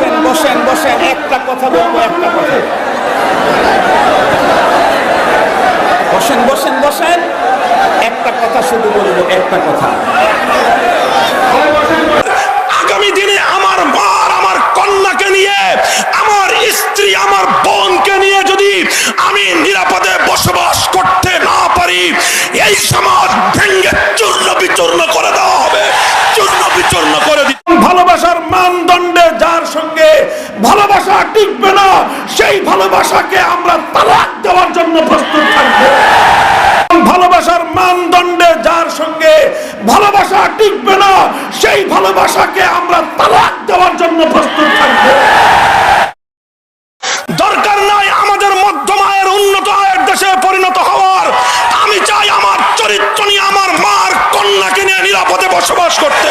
বসেন বসেন বসেন। একটা কথা বলব একটা কথা। বসেন বসেন বসেন। একটা কথা শুধু বলব একটা কথা। আগামী দিনে আমার মার আমার কন্যাকে নিয়ে আমার স্ত্রী আমার বোনকে নিয়ে যদি আমি নিরাপদে বসবাস করতে না পারি এই সমাজ ভেঙ্গে চূর্ণ বিচূর্ণ করে দেওয়া হবে। চূর্ণ বিচূর্ণ করে দিতে ভালোবাসার মানদণ্ডে টিকবে না। সেই ভালোবাসাকে আমরা তালাক দেওয়ার জন্য প্রস্তুত থাকব। ভালোবাসার মানদণ্ডে যার সঙ্গে ভালোবাসা টিকবে না, সেই ভালোবাসাকে আমরা তালাক দেওয়ার জন্য প্রস্তুত থাকব। দরকার নাই আমাদের মধ্যম আয়ের, উন্নত আয়ের দেশে পরিণত হওয়ার। আমি চাই আমার চরিত্র নিয়ে আমার মার কন্যাকে নিয়ে নিরাপদে বসবাস করতে।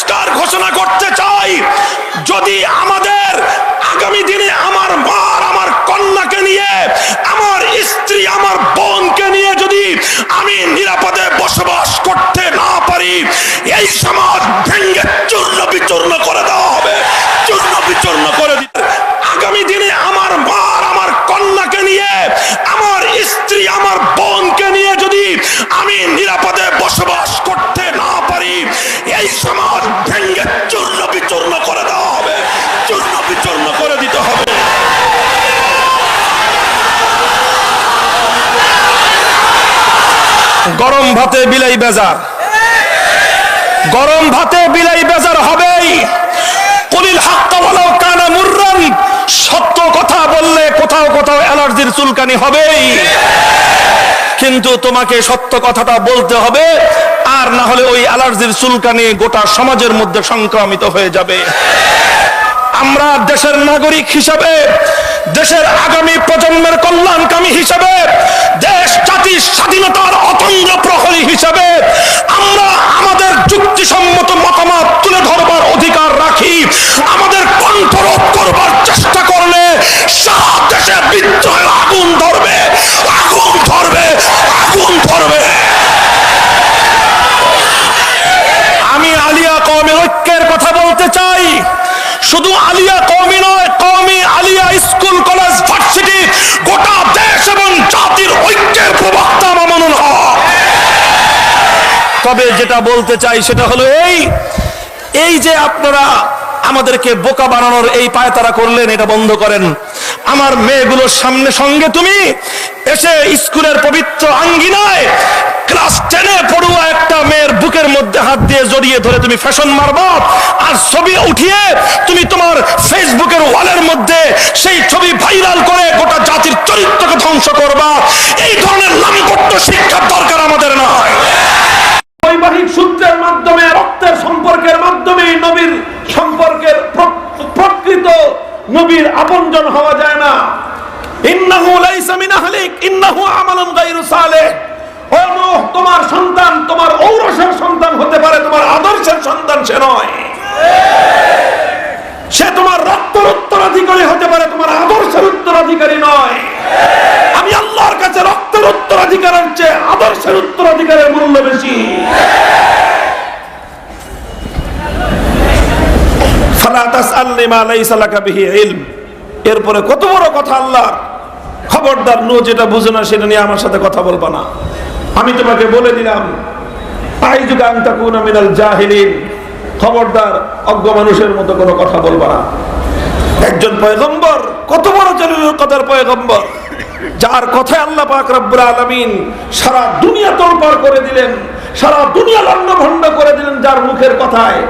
পরিষ্কার ঘোষণা করতে চাই। যদি আমাদের আগামী দিনে আমার মার, আমার কন্যাকে নিয়ে, আমার স্ত্রী, আমার বোনকে নিয়ে যদি আমি নিরাপদে বসবাস করতে না পারি, এই সমাজ ভেঙ্গে চূর্ণ বিচূর্ণ করে দেওয়া গরম ভাতে বিলাই বেজার। গরম ভাতে বিলাই বেজার হবেই। কলিল ওয়ালাউ কানা মুররান। সত্য কথা বললে কোথাও কোথাও অ্যালার্জির চুলকানি হবেই। কিন্তু তোমাকে সত্য কথাটা বলতে হবে, আর না হলে ওই অ্যালার্জির চুলকানি গোটা সমাজের মধ্যে সংক্রমিত হয়ে যাবে। আমরা দেশের নাগরিক হিসাবে দেশের আগামী প্রজন্মের কল্যাণকামী হিসাবে, দেশ জাতির স্বাধীনতার অতন্দ্র প্রহরী হিসাবে আমরা আমাদের যুক্তিসম্মত মতামত তুলে ধরবার অধিকার রাখি। আমাদের কণ্ঠরোধ করবার চেষ্টা করলে সারা দেশে বিদ্রোহের আগুন ধরবে আগুন ধরবে আগুন ধরবে। আলিয়া কমের ঐক্যের কথা বলতে চাই। শুধু আলিয়া কমি নয় কমি আলিয়া স্কুল, কলেজ, ভার্সিটি, গোটা দেশ এবং জাতির ঐক্যের প্রবক্তা মামুনুল হক। তবে যেটা বলতে চাই সেটা হলো এই এই যে আপনারা আমাদেরকে বোকা বানানোর এই পায়তারা করলেন, এটা বন্ধ করেন। আমার মেয়েগুলোর সামনে সঙ্গে তুমি এসে স্কুলের পবিত্র আঙ্গিনায় ক্লাস টেনে পড়ুয়া একটা মেয়ের বুকের মধ্যে হাত দিয়ে জড়িয়ে ধরে তুমি ফ্যাশন মারবা আর ছবি উঠিয়ে তুমি তোমার ফেসবুকের ওয়ালের মধ্যে সেই ছবি ভাইরাল করে গোটা জাতির চরিত্রকে ধ্বংস করবা। এই ধরনের লামপট্য শিক্ষার দরকার আমাদের নয়। বৈবাহিক সূত্রের মাধ্যমে, রক্তের সম্পর্কের মাধ্যমে নবীর সম্পর্কের প্র- প্রকৃত নবীর আপনজন হওয়া যায় না। ইন্নাহু লাইসা মিন আহলিক, ইন্নাহু আমালুন গায়রু সালেহ। তোমার সন্তান, তোমার ঔরসের সন্তান হতে পারে, তোমার আদর্শের সন্তান সে নয়। সে তোমার রক্তের উত্তরাধিকারী হতে পারে, তোমার আদর্শের উত্তরাধিকারী নয়। আমি আল্লাহর কাছে রক্তের উত্তরাধিকারের চেয়ে আদর্শের উত্তরাধিকারের মূল্য বেশি। এরপরে কত বড় কথা আল্লাহ খবরদার নো যেটা বুঝে না, সেটা নিয়ে আমার সাথে কথা বলবা না। আমি তোমাকে বলে দিলাম খবরদার, অজ্ঞ মানুষের মতো কোনো কথা বলবা না। একজন পয়গম্বর, কত বড় জরুরি কথার পয়গম্বর। যার কথায় আল্লাহ পাক রব্বুল আলামিন সারা দুনিয়া তোলপাড় করে দিলেন, সারা দুনিয়া লন্ডভন্ড করে দিলেন যার মুখের কথায়।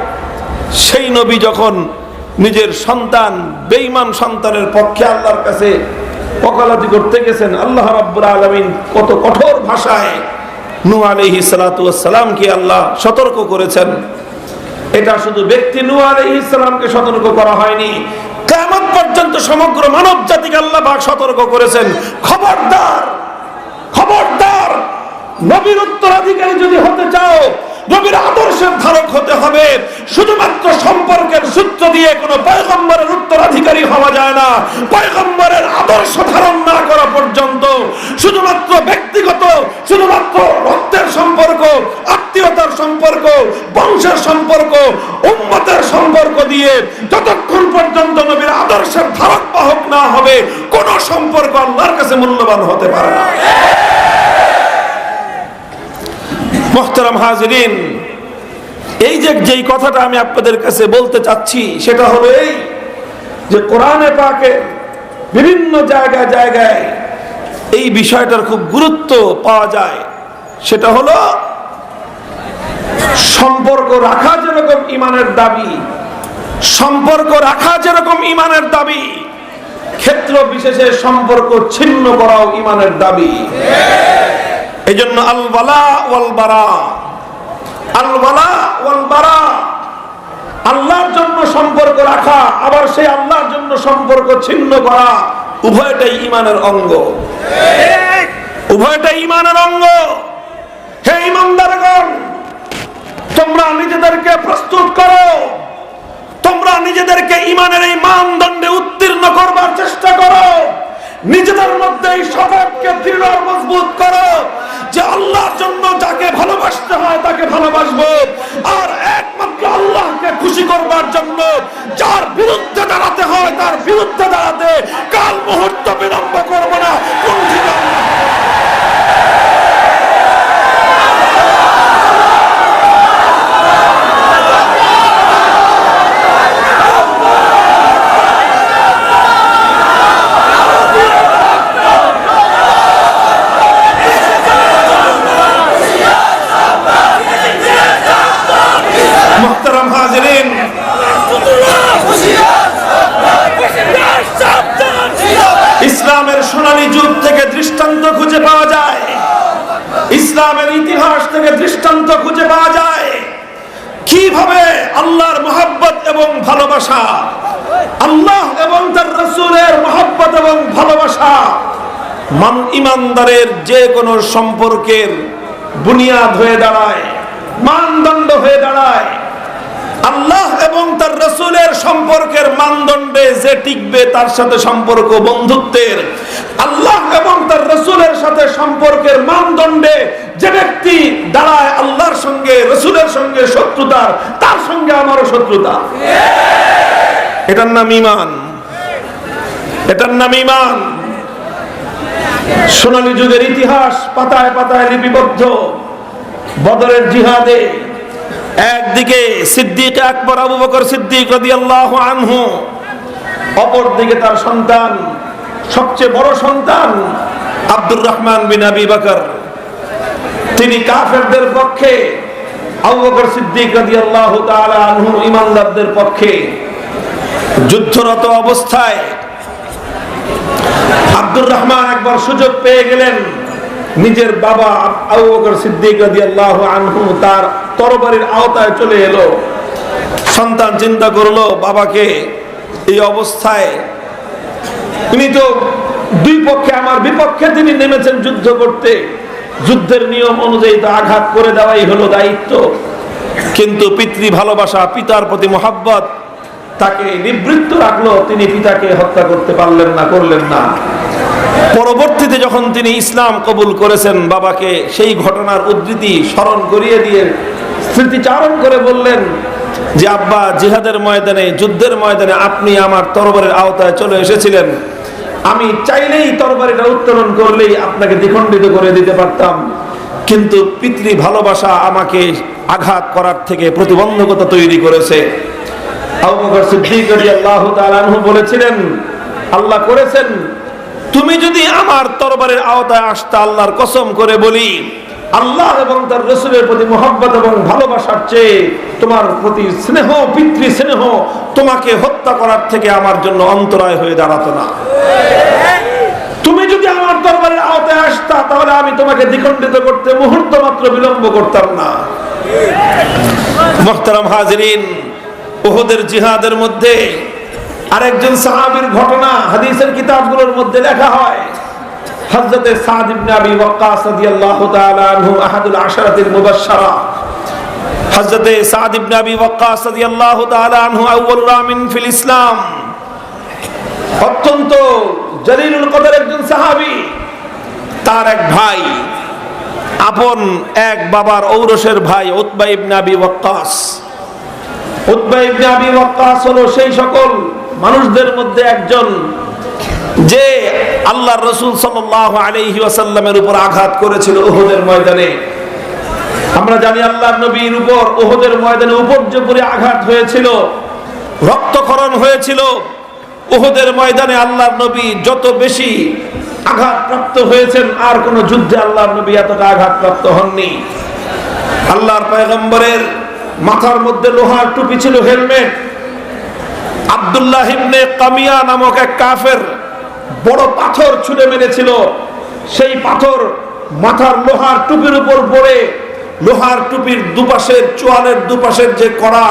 সেই নবী যখন নিজের সন্তান, বেঈমান সন্তানের পক্ষে আল্লাহর কাছে ওকালতি করতে গেছেন। আল্লাহ রাব্বুল আলামিন কত কঠোর ভাষায় নু আলহি সালাতামকে আল্লাহ সতর্ক করেছেন। এটা শুধু ব্যক্তি নু আলহি ইসলামকে সতর্ক করা হয়নি কেমন পর্যন্ত সমগ্র মানব জাতিকে আল্লাহ পাক সতর্ক করেছেন। খবরদার খবরদার, নবীর উত্তরাধিকারী যদি হতে চাও নবীর আদর্শের ধারক হতে হবে। শুধুমাত্র সম্পর্কের সূত্র দিয়ে কোনো পয়গম্বরের উত্তরাধিকারী হওয়া যায় না। পয়গম্বরের আদর্শ ধারণ না করা পর্যন্ত শুধুমাত্র ব্যক্তিগত, শুধুমাত্র রক্তের সম্পর্ক, আত্মীয়তার সম্পর্ক, বংশের সম্পর্ক, উম্মতের সম্পর্ক দিয়ে যতক্ষণ পর্যন্ত নবীর আদর্শের ধারক বাহক না হবে, কোন সম্পর্ক আল্লাহর কাছে মূল্যবান হতে পারে না। মোহতারাম হাজরিন, এই যে যেই কথাটা আমি আপনাদের কাছে বলতে চাচ্ছি, সেটা হলো এই যে কোরআনে পাকে বিভিন্ন জায়গায় জায়গায় এই বিষয়টার খুব গুরুত্ব পাওয়া যায়। সেটা হলো সম্পর্ক রাখা যেরকম ইমানের দাবি, সম্পর্ক রাখা যেরকম ইমানের দাবি, ক্ষেত্র বিশেষে সম্পর্ক ছিন্ন করাও ইমানের দাবি। এই জন্য আল বালা ওয়াল বারা। আল ওয়াল বারা। আল্লাহর জন্য সম্পর্ক রাখা, আবার সেই আল্লাহর জন্য সম্পর্ক ছিন্ন করা উভয়টাই ইমানের অঙ্গ। উভয়টাই ইমানের অঙ্গ। হে ইমানদারগণ তোমরা নিজেদেরকে প্রস্তুত করো। তোমরা নিজেদেরকে ইমানের এই মানদণ্ডে উত্তীর্ণ করবার চেষ্টা করো। নিজেদের মধ্যে এই স্বভাবকে দৃঢ় মজবুত করো। যে আল্লাহর জন্য যাকে ভালোবাসতে হয় তাকে ভালোবাসবো। আর একমাত্র আল্লাহকে খুশি করবার জন্য যার বিরুদ্ধে দাঁড়াতে হয়, তার বিরুদ্ধে দাঁড়াতে কাল মুহূর্ত বিলম্ব করব না আল্লাহ মোহতারাম হাজরিন ইসলামের সোনালী যুগ থেকে দৃষ্টান্ত খুঁজে পাওয়া যায় ইসলামের ইতিহাস থেকে দৃষ্টান্ত খুঁজে পাওয়া যায় কীভাবে আল্লাহর মোহাব্বত এবং ভালোবাসা। আল্লাহ এবং তার রসুলের মহব্বত এবং ভালোবাসা। মান ইমানদারের যে কোনো সম্পর্কের বুনিয়াদ হয়ে দাঁড়ায়, মানদণ্ড হয়ে দাঁড়ায়। আল্লাহ এবং তার রসুলের সম্পর্কের মানদণ্ডে যে টিকবে তার সাথে সম্পর্ক বন্ধুত্বের। আল্লাহ এবং তার রসুলের সাথে সম্পর্কের মানদণ্ডে যে ব্যক্তি দাঁড়ায় আল্লাহর সঙ্গে, রসুলের সঙ্গে শত্রুতার, তার সঙ্গে আমারও শত্রুতা। এটার নাম ইমান এটার নাম ইমান সোনালী যুগের ইতিহাস পাতায় পাতায় লিপিবদ্ধ। বদরের জিহাদে একদিকে সিদ্দিক আকবর, আবু বকর সিদ্দিক রাদিয়াল্লাহু আনহু অপর দিকে তার সন্তান, সবচেয়ে বড় সন্তান আব্দুর রহমান বিন আবি বকর। তিনি কাফেরদের পক্ষে, আবু বকর সিদ্দিক রাদিয়াল্লাহু তাআলা আনহু ইমানদারদের পক্ষে যুদ্ধরত অবস্থায় আব্দুর রহমান একবার সুযোগ পেয়ে গেলেন। নিজের বাবা আবু বকর সিদ্দিক রাদিয়াল্লাহু আনহু তার তরবারির আওতায় চলে এলো। সন্তান চিন্তা করল বাবাকে এই অবস্থায়। তিনি তো দুই পক্ষে আমার বিপক্ষে তিনি নেমেছেন যুদ্ধ করতে। যুদ্ধের নিয়ম অনুযায়ী তো আঘাত করে দেওয়াই হলো দায়িত্ব। কিন্তু পিতৃ ভালোবাসা, পিতার প্রতি মোহাব্বত, তাকে নিবৃত্ত রাখল। তিনি পিতাকে হত্যা করতে পারলেন না, করলেন না। পরবর্তীতে যখন তিনি ইসলাম কবুল করেছেন, বাবাকে সেই ঘটনার উদ্ধৃতি স্মরণ করিয়ে দিয়ে স্মৃতিচারণ করে বললেন যে, আব্বা, জিহাদের ময়দানে, যুদ্ধের ময়দানে আপনি আমার তরবারের আওতায় চলে এসেছিলেন। আমি চাইলেই তরবারিটা উত্তোলন করলেই আপনাকে দ্বিখণ্ডিত করে দিতে পারতাম। কিন্তু পিতৃ ভালোবাসা আমাকে আঘাত করার থেকে প্রতিবন্ধকতা তৈরি করেছে। আবু বকর সিদ্দিক রাদিয়াল্লাহু তাআলা বলেছিলেন, আল্লাহ করেছেন তুমি যদি আমার তরবারের আওতায় আসতে, আল্লাহর কসম করে বলি, আল্লাহ এবং তার রসুলের প্রতি মোহাব্বত এবং ভালোবাসার চেয়ে তোমার প্রতি স্নেহ পিতৃ স্নেহ তোমাকে হত্যা করার থেকে আমার জন্য অন্তরায় হয়ে দাঁড়াতো না। তুমি যদি আমার দরবারের আওতায় আসতা, তাহলে আমি তোমাকে দ্বিখণ্ডিত করতে, মুহূর্ত মাত্র বিলম্ব করতাম না। মোহতারাম হাজরিন ওহদের জিহাদের মধ্যে আরেকজন সাহাবীর ঘটনা হাদিসের কিতাবগুলোর মধ্যে লেখা হয়। হযরতে সাদ ইবনে আবি ওয়াক্কাস রাদিয়াল্লাহু তাআলা আনহু আহাদুল আশরাতিল মুবাশশারা। হযরতে সাদ ইবনে আবি ওয়াক্কাস রাদিয়াল্লাহু তাআলা আনহু আউয়াল রামিন ফিল ইসলাম। অত্যন্ত জলিলুল কদর একজন সাহাবী, তার এক ভাই, আপন এক বাবার ঔরসের ভাই Utba ibn Abi Waqqas. Utba ibn Abi Waqqas হলো সেই সকল মানুষদের মধ্যে একজন যে আল্লাহর রসুল সাল্লাল্লাহু আলাইহি ওয়াসাল্লামের উপর আঘাত করেছিল উহুদের ময়দানে। আমরা জানি আল্লাহর নবীর উপর উহুদের ময়দানে উপর্যপুরে আঘাত হয়েছিল, রক্তক্ষরণ হয়েছিল। উহুদের ময়দানে আল্লাহর নবী যত বেশি আঘাতপ্রাপ্ত হয়েছেন, আর কোন যুদ্ধে আল্লাহর নবী এতটা আঘাতপ্রাপ্ত হননি। আল্লাহর পয়গম্বরের মাথার মধ্যে লোহার টুপি ছিল, হেলমেট আব্দুল্লাহ ইবনে কামিয়া নামক এক কাফের বড় পাথর ছুঁড়ে মেরেছিল। সেই পাথর মাথার লোহার টুপির উপর পড়ে লোহার টুপির দুপাশের, চোয়ালের দুপাশের যে কড়া,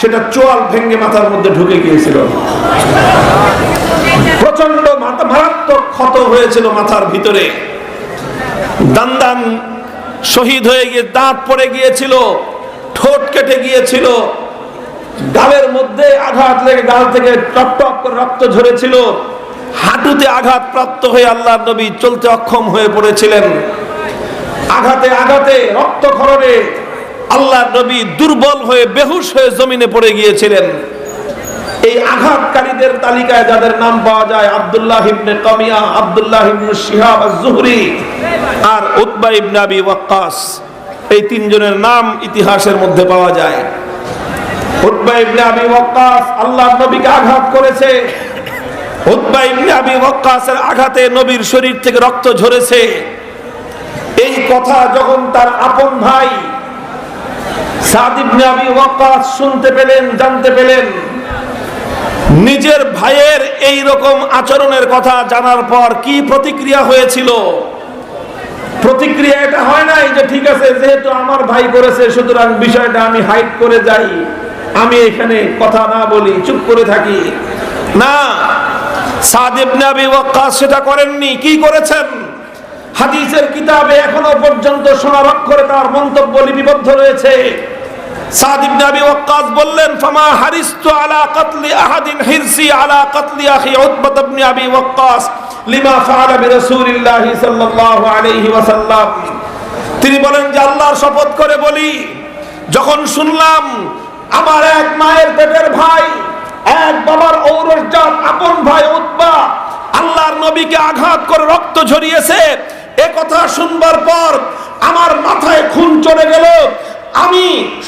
সেটা চোয়াল ভেঙে মাথার মধ্যে ঢুকে গিয়েছিল। প্রচণ্ড মারাত্মক ক্ষত হয়েছিল মাথার ভিতরে। দান্দান শহীদ হয়ে গিয়ে দাঁত পড়ে গিয়েছিল, ঠোঁট কেটে গিয়েছিল। গালের মধ্যে আঘাত লেগে গাল থেকে টপ টপ করে রক্ত ঝরেছিল। হাঁটুতে আঘাত প্রাপ্ত হয়ে আল্লাহ নবী চলতে অক্ষম হয়ে পড়েছিলেন। আঘাতে আঘাতে রক্তক্ষরণে আল্লাহ নবী দুর্বল হয়ে বেহুশ হয়ে জমিনে পড়ে গিয়েছিলেন। এই আঘাতকারীদের তালিকায় যাদের নাম পাওয়া যায় Abdullah ibn Kamiya Abdullah ibn Shihab az Zuhri আর উতবা ইবনে আবি ওয়াক্কাস। এই তিনজনের নাম ইতিহাসের মধ্যে পাওয়া যায়। উতবা ইবনে আবি ওয়াক্কাস আল্লাহর নবীকে আঘাত করেছে। উতবা ইবনে আবি ওয়াক্কাসের আঘাতে নবীর শরীর থেকে রক্ত ঝরেছে। এই কথা যখন তার আপন ভাই সাদ ইবনে আবি ওয়াক্কাস শুনতে পেলেন, জানতে পেলেন, নিজের ভাইয়ের এই রকম আচরণের কথা জানার পর কি প্রতিক্রিয়া হয়েছিল? প্রতিক্রিয়া এটা হয় নাই যে ঠিক আছে, যেহেতু আমার ভাই করেছে, সুতরাং বিষয়টা আমি হাইড করে যাই। আমি এখানে কথা না বলি, চুপ করে থাকি। না সাদেব নাবি ওয়াক্কাস সেটা করেননি। কি করেছেন? হাদিসের কিতাবে এখনও পর্যন্ত সোনার অক্ষরে তার মন্তব্য লিপিবদ্ধ রয়েছে। সাদ ইবনে ওয়াক্কাস বললেন আলা কাতলি হিরসি আলা ওয়াক্কাস লিমা তিনি বলেন যে, আল্লাহর শপথ করে বলি, যখন শুনলাম আমার এক মায়ের পেটের ভাই, এক বাবার ঔরসজাত আপন ভাই উতবা আল্লাহর নবীকে আঘাত করে রক্ত ঝরিয়েছে। এ কথা শুনবার পর আমার মাথায় খুন চলে গেল। আমি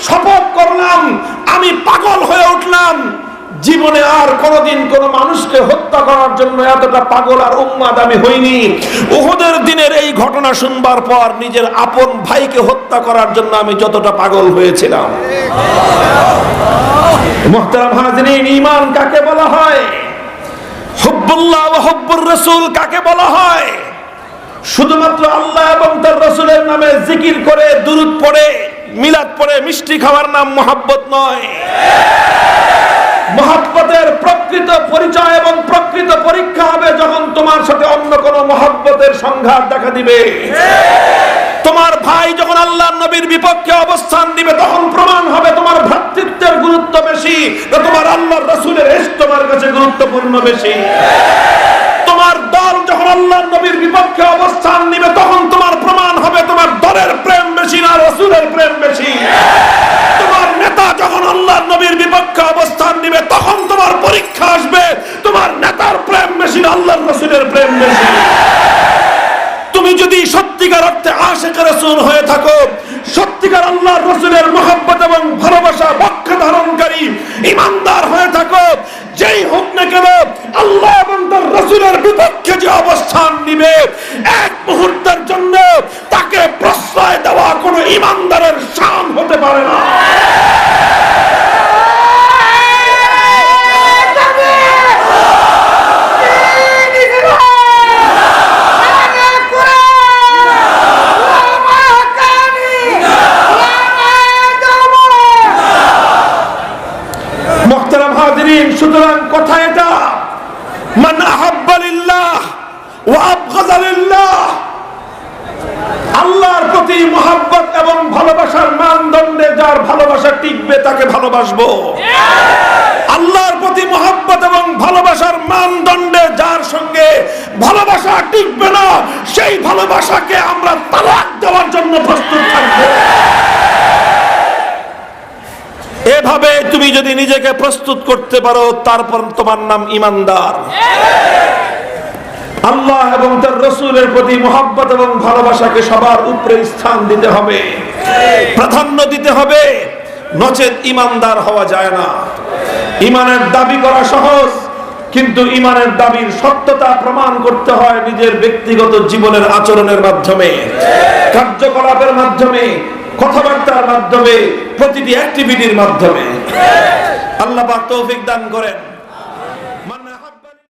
শপথ করলাম, আমি পাগল হয়ে উঠলাম। জীবনে আর কোনোদিন কোন মানুষকে হত্যা করার জন্য এতটা পাগল আর উন্মাদ আমি হইনি। উহুদের দিনের এই ঘটনা শুনবার পর নিজের আপন ভাইকে হত্যা করার জন্য আমি যতটা পাগল হয়েছিলাম। কাকে বলা হয়? কাকে বলা হয়? শুধুমাত্র আল্লাহ এবং তার রসুলের নামে জিকির করে পড়ে, মিলাদ পড়ে, মিষ্টি খাওয়ার নাম মোহাব্বত নয়। মহাব্বতের প্রকৃত পরিচয় এবং প্রকৃত পরীক্ষা হবে যখন তোমার সাথে অন্য কোন মহাব্বতের সংঘাত দেখা দিবে। তোমার ভাই যখন আল্লাহ নবীর বিপক্ষে অবস্থান দিবে তখন প্রমাণ হবে তোমার ভ্রাতৃত্বের গুরুত্ব বেশি না তোমার আল্লাহর রসুলের এস তোমার কাছে গুরুত্বপূর্ণ বেশি। তোমার দল যখন আল্লাহ নবীর বিপক্ষে অবস্থান নিবে, তখন তোমার প্রমাণ হবে তোমার দলের প্রেম বেশি না রসুলের প্রেম বেশি। তোমার নেতা যখন আল্লাহ নবীর বিপক্ষে অবস্থান নিবে, তখন তোমার পরীক্ষা আসবে, তোমার নেতার প্রেম বেশি না আল্লাহর রসুলের প্রেম বেশি। তুমি যদি সত্যিকার অর্থে আশেখ রসুল হয়ে থাকো, সত্যিকার আল্লাহ রসুলের মোহাম্মত এবং ভালোবাসা পক্ষ ধারণকারী ইমানদার হয়ে থাকো, যেই হোক না কেন, আল্লাহ এবং তার রসুলের বিপক্ষে যে অবস্থান নিবে এক মুহূর্তের জন্য তাকে প্রশ্রয় দেওয়া কোনো ইমানদারের শান হতে পারে না মুমিন সুতরাং কথা এটা মান আহাব্বা লিল্লাহ ওয়া আবগাযা লিল্লাহ আল্লাহর প্রতি মোহাব্বত এবং ভালোবাসার মানদণ্ডে যার ভালোবাসা টিকবে, তাকে ভালোবাসবো। আল্লাহর প্রতি মোহাব্বত এবং ভালোবাসার মানদণ্ডে যার সঙ্গে ভালোবাসা টিকবে না, সেই ভালোবাসাকে আমরা তালাক দেওয়ার জন্য প্রস্তুত থাকব। এভাবে তুমি যদি নিজেকে প্রস্তুত করতে পারো, তারপর তোমার নাম ইমানদার। আল্লাহ এবং তার রসুলের প্রতি মোহাব্বত এবং ভালোবাসাকে সবার উপরে স্থান দিতে হবে। প্রাধান্য দিতে হবে। নচেত ইমানদার হওয়া যায় না। ইমানের দাবি করা সহজ, কিন্তু ইমানের দাবির সত্যতা প্রমাণ করতে হয় নিজের ব্যক্তিগত জীবনের আচরণের মাধ্যমে। কার্যকলাপের মাধ্যমে কথাবার্তার মাধ্যমে প্রতিটি অ্যাক্টিভিটির মাধ্যমে। আল্লাহ তৌফিক দান করেন।